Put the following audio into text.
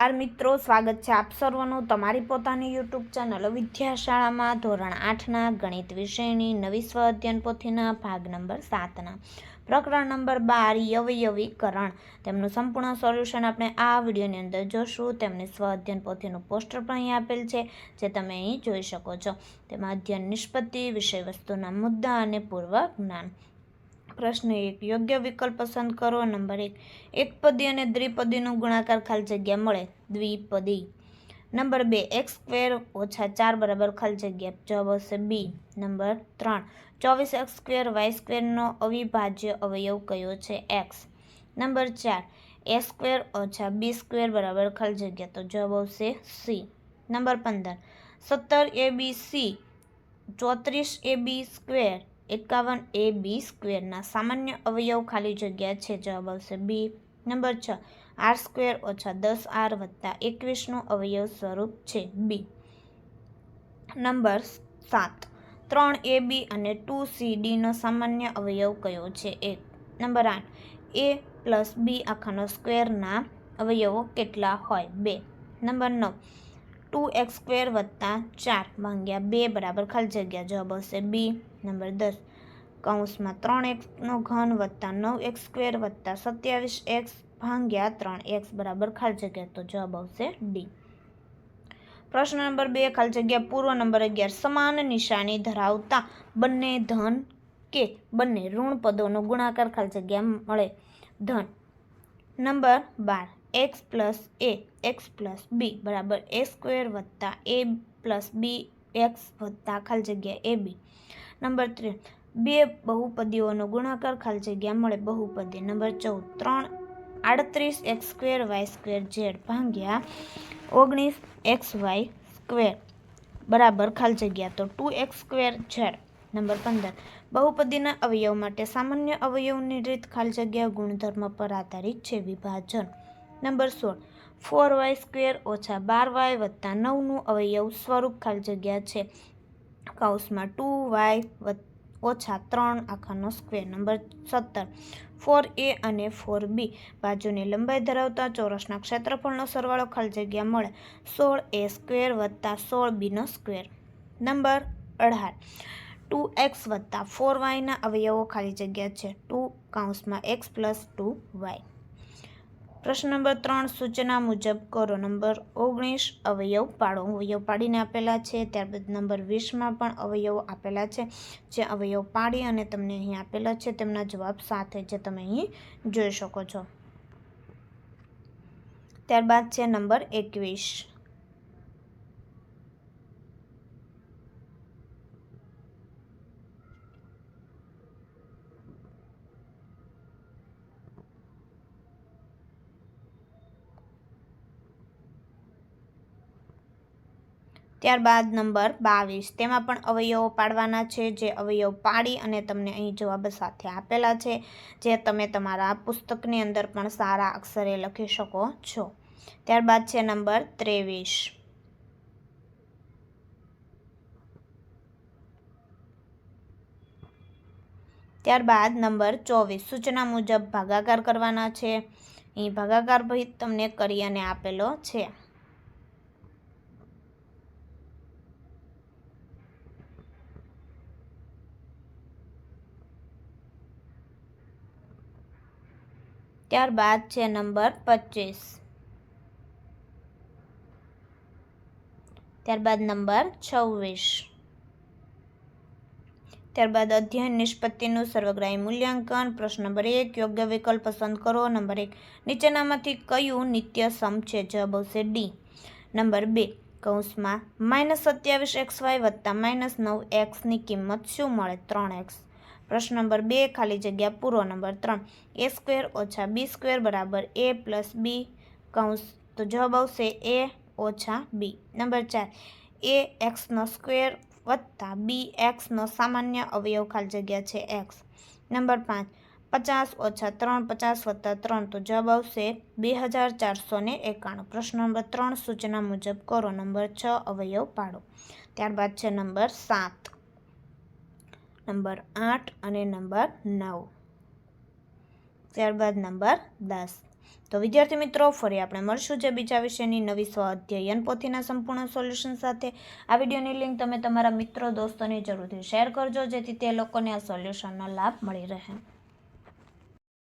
નમસ્કાર મિત્રો, સ્વાગત છે આપ સર્વનું તમારી પોતાની યુટ્યુબ ચેનલ વિદ્યાશાળામાં ધોરણ આઠના ગણિત વિષયની નવી સ્વ અધ્યયન પોથીના ભાગ નંબર સાતના. પ્રકરણ નંબર બાર, યવયવીકરણ. તેમનું સંપૂર્ણ સોલ્યુશન આપણે આ વિડીયોની અંદર જોશું. તેમની સ્વ અધ્યયન પોથીનું પોસ્ટર પણ અહીં આપેલ છે, જે તમે અહીં જોઈ શકો છો. તેમાં અધ્યયન નિષ્પત્તિ વિષય વસ્તુના મુદ્દા અને પૂર્વ જ્ઞાન. પ્રશ્ન એક, યોગ્ય વિકલ્પ પસંદ કરો. નંબર એક એકપદી અને દ્વિપદીનું ગુણાકાર ખાલી જગ્યા મળે. દ્વિપદી. નંબર બે, એક્સ સ્ક્વેર ઓછા ચાર બરાબર ખાલી જગ્યા. જવાબ આવશે બી. નંબર ત્રણ, ચોવીસ એક્સ સ્ક્વેર વાય સ્ક્વેરનો અવિભાજ્ય અવયવ કયો છે? એક્સ. નંબર ચાર, એ સ્ક્વેર ઓછા બી સ્ક્વેર બરાબર ખાલી જગ્યા. તો જવાબ આવશે સી. નંબર પંદર, સત્તર એ બી સી, ચોત્રીસ એ બી સ્ક્વેર એકાવન એ બી સ્ક્વેરના સામાન્ય અવયવ ખાલી જગ્યા છે, જવાબ આવશે બી નંબર છ, આર સ્ક્વેર ઓછા દસ આર વત્તા એકવીસનું અવયવ સ્વરૂપ છે બી નંબર સાત, ત્રણ એ બી અને ટુ સી ડીનો સામાન્ય અવયવ કયો છે, એક. નંબર આઠ, એ પ્લસ બી આખાનો સ્ક્વેરના અવયવો કેટલા હોય, બે. નંબર નવ, ટુ એક્સ સ્ક્વેર વત્તા ચાર ભાગ્યા બે બરાબર ખાલી જગ્યા જવાબ આવશે બી નંબર દસ કૌંસમાં ત્રણ એક્સનો ઘન વત્તા નવ એક્સ સ્ક્વેર વત્તા સત્યાવીસ એક્સ ભાગ્યા ત્રણ એક્સ બરાબર ખાલી જગ્યા તો જવાબ આવશે ડી પ્રશ્ન નંબર બે ખાલી જગ્યા પૂર્વ નંબર અગિયાર સમાન નિશાની ધરાવતા બંને ધન કે બંને ઋણ પદોનો ગુણાકાર ખાલી જગ્યા મળે ધન number bar X plus A X plus B બરાબર એ સ્ક્વેર વત્તા એ પ્લસ બી એક્સ વત્તા ખાલી જગ્યા એ બી નંબર ત્રણ, બે બહુપદીઓનો ગુણાકાર ખાલી જગ્યા મળે બહુપદી. નંબર ચૌદ, ત્રણ આડત્રીસ X square Y square Z ભાંગ્યા ઓગણીસ એક્સ વાય સ્ક્વેર બરાબર ખાલી જગ્યા. તો two X square Z. Number પંદર, બહુપદીના અવયવ માટે સામાન્ય અવયવની રીત ખાલી જગ્યા ગુણધર્મ પર આધારિત છે વિભાજન. નંબર સોળ, ફોર વાય સ્ક્વેર ઓછા બાર વાય વત્તા નવનું અવયવ સ્વરૂપ ખાલી જગ્યા છે. કૌંસમાં ટુ વાય ઓછા ત્રણ આખાનો સ્ક્વેર નંબર સત્તર. ફોર એ અને ફોર બી બાજુની લંબાઈ ધરાવતા ચોરસના ક્ષેત્રફળનો સરવાળો ખાલી જગ્યા મળે સોળ એ સ્ક્વેર વત્તા સોળ બીનો સ્ક્વેર. નંબર અઢાર. ટુ એક્સ વત્તા ફોર વાયના અવયવો ખાલી જગ્યા છે. ટુ કાઉન્સમાં એક્સ પ્લસ ટુ વાય. પ્રશ્ન નંબર ત્રણ, સૂચના મુજબ કરો. નંબર ઓગણીસ, અવયવ પાડો. અવયવ પાડીને આપેલા છે. ત્યારબાદ નંબર વીસમાં પણ અવયવો આપેલા છે. જે અવયવ પાડી અને તમને અહીં આપેલા છે, તેમના જવાબ સાથે જે તમે અહીં જોઈ શકો છો. ત્યારબાદ છે નંબર એકવીસ. ત્યારબાદ નંબર બાવીસ. તેમાં પણ અવયવો પાડવાના છે, જે અવયવ પાડી અને તમને અહીં જવાબ સાથે આપેલા છે, જે તમે તમારા પુસ્તકની અંદર પણ સારા અક્ષરે લખી શકો છો. ત્યારબાદ છે નંબર ત્રેવીસ. ત્યારબાદ નંબર ચોવીસ. સૂચના મુજબ ભાગાકાર કરવાના છે. અહીં ભાગાકાર ભાઈ તમને કરી અને આપેલો છે. ત્યારબાદ છે નંબર પચીસ. ત્યારબાદ નંબર છવ્વીસ. ત્યારબાદ અધ્યયન નિષ્પત્તિનું સર્વગ્રાહી મૂલ્યાંકન. પ્રશ્ન નંબર એક, યોગ્ય વિકલ્પ પસંદ કરો. નંબર એક, નીચેનામાંથી કયું નિત્ય સમ છે? જવાબ આવશે ડી. નંબર બે, કૌંસમાં માઇનસ સત્યાવીસ એક્સ વાય વત્તા માઇનસ નવ એક્સની કિંમત શું મળે? ત્રણ એક્સ. પ્રશ્ન નંબર બે, ખાલી જગ્યા પૂરો. નંબર ત્રણ, એ સ્ક્વેર ઓછા બી સ્ક્વેર બરાબર એ પ્લસ બી કૌંસ. તો જવાબ આવશે એ ઓછા બી. નંબર ચાર, એ એક્સનો સ્ક્વેર વત્તા બી એક્સનો સામાન્ય અવયવ ખાલી જગ્યા છે એક્સ. નંબર પાંચ, પચાસ ઓછા ત્રણ, પચાસ વત્તા ત્રણ. તો જવાબ આવશે બે હજાર ચારસો ને એકાણું. પ્રશ્ન નંબર ત્રણ, સૂચના મુજબ કરો. નંબર છ, અવયવ પાડો. ત્યારબાદ છે નંબર સાત. નંબર આઠ અને નંબર નવ. ત્યારબાદ નંબર દસ. તો વિદ્યાર્થી મિત્રો, ફરી આપણે મળશું જે બીજા વિષયની નવી સ્વાધ્યયન પોથીના સંપૂર્ણ સોલ્યુશન સાથે. આ વિડીયોની લિંક તમે તમારા મિત્રો, દોસ્તોને જરૂરથી શેર કરજો, જેથી તે લોકોને આ સોલ્યુશનનો લાભ મળી રહે.